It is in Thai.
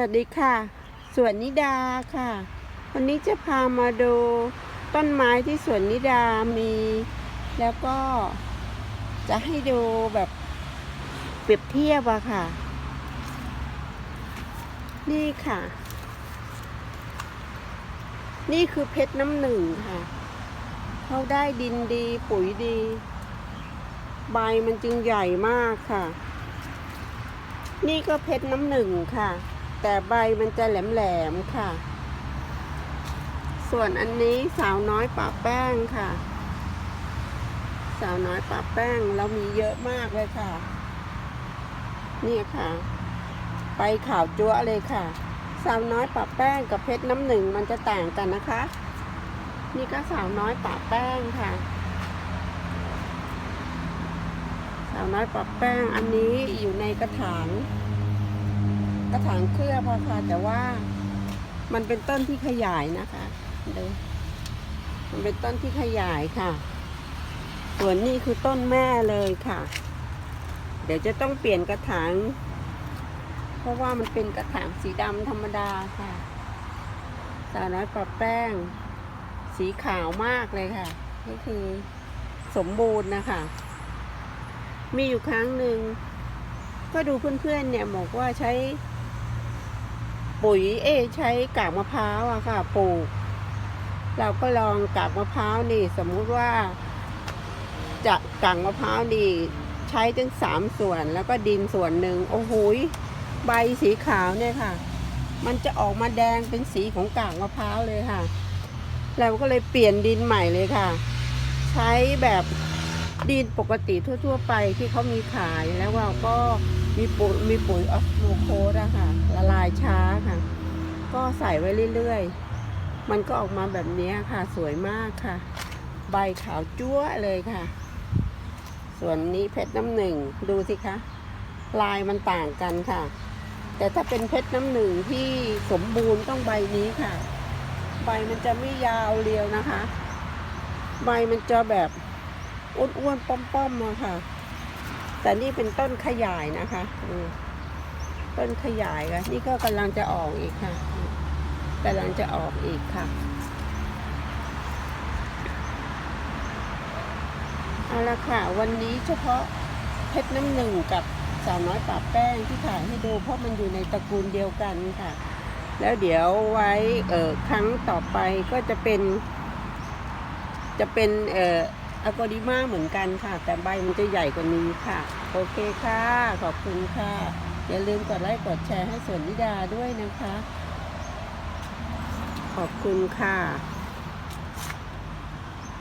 วัสดีค่ะ สวนนิดาค่ะ วันนี้จะพามาดูต้นไม้ที่สวนนิดามี แล้วก็จะให้ดูแบบเปรียบเทียบอะค่ะ นี่ค่ะ นี่คือเพชรน้ำหนึ่งค่ะ เขาได้ดินดีปุ๋ยดี ใบมันจึงใหญ่มากค่ะ นี่ก็เพชรน้ำหนึ่งค่ะ แต่ใบมันจะแหลมๆค่ะ ส่วนอันนี้สาวน้อยป่าแป้งค่ะ สาวน้อยป่าแป้งเรามีเยอะมากเลยค่ะ นี่ค่ะ ไปขาวจั๊วเลยค่ะ สาวน้อยป่าแป้งกับเพชรน้ำหนึ่งมันจะต่างกันนะคะ นี่ก็สาวน้อยป่าแป้งค่ะสาวน้อยป่าแป้งอันนี้อยู่ในกระถาง กระถางเคลือบอค่ะ แต่ว่ามันเป็นต้นที่ขยายนะคะดูมันเป็นต้นที่ขยายค่ะ ส่วนนี้คือต้นแม่เลยค่ะ เดี๋ยวจะต้องเปลี่ยนกระถาง เพราะว่ามันเป็นกระถางสีดำธรรมดาค่ะสาวน้อยปรับแป้ง สีขาวมากเลยค่ะ นี่คือสมบูรณ์นะคะ มีอยู่ครั้งหนึ่งก็ดูเพื่อนๆเนี่ยบอกว่าใช้ ปุ๋ยเอ ใช้กากมะพร้าวอะค่ะปลูก เราก็ลองกากมะพร้าวนี่ สมมุติว่าจะกากมะพร้าวนี่ใช้ทั้งสามส่วนแล้วก็ดินส่วนหนึ่งโอ้โหใบสีขาวเนี่ยค่ะ มันจะออกมาแดงเป็นสีของกากมะพร้าวเลยค่ะ เราก็เลยเปลี่ยนดินใหม่เลยค่ะ ใช้แบบดินปกติทั่ว ๆ ไปที่เขามีขายแล้วเราก็ มีปุ๋ยมีปุ๋ยออสโมโคสอะค่ะ ละลายช้าค่ะ ก็ใส่ไว้เรื่อยๆ มันก็ออกมาแบบนี้ค่ะ สวยมากค่ะ ใบขาวจั๊วะเลยค่ะ ส่วนนี้เพชรน้ำหนึ่งดูสิคะ ลายมันต่างกันค่ะ แต่ถ้าเป็นเพชรน้ำหนึ่งที่สมบูรณ์ต้องใบนี้ค่ะ ใบมันจะไม่ยาวเรียวนะคะ ใบมันจะแบบอ้วนๆป้อมๆมาค่ะ แต่นี่เป็นต้นขยายนะคะต้นขยายค่ะนี่ก็กำลังจะออกอีกค่ะกำลังจะออกอีกค่ะเอาละค่ะ วันนี้เฉพาะเพชรน้ำหนึ่งกับสาวน้อยปาแป้งที่ถ่ายให้ดูเพราะมันอยู่ในตระกูลเดียวกันค่ะ แล้วเดี๋ยวไว้เออครั้งต่อไปก็จะเป็น จะเป็นเออ อะโกดิมาเหมือนกันค่ะ แต่ใบมันจะใหญ่กว่านี้ค่ะ โอเคค่ะ ขอบคุณค่ะ อย่าลืมกดไลค์กดแชร์ให้สวนนิดาด้วยนะคะ ขอบคุณค่ะ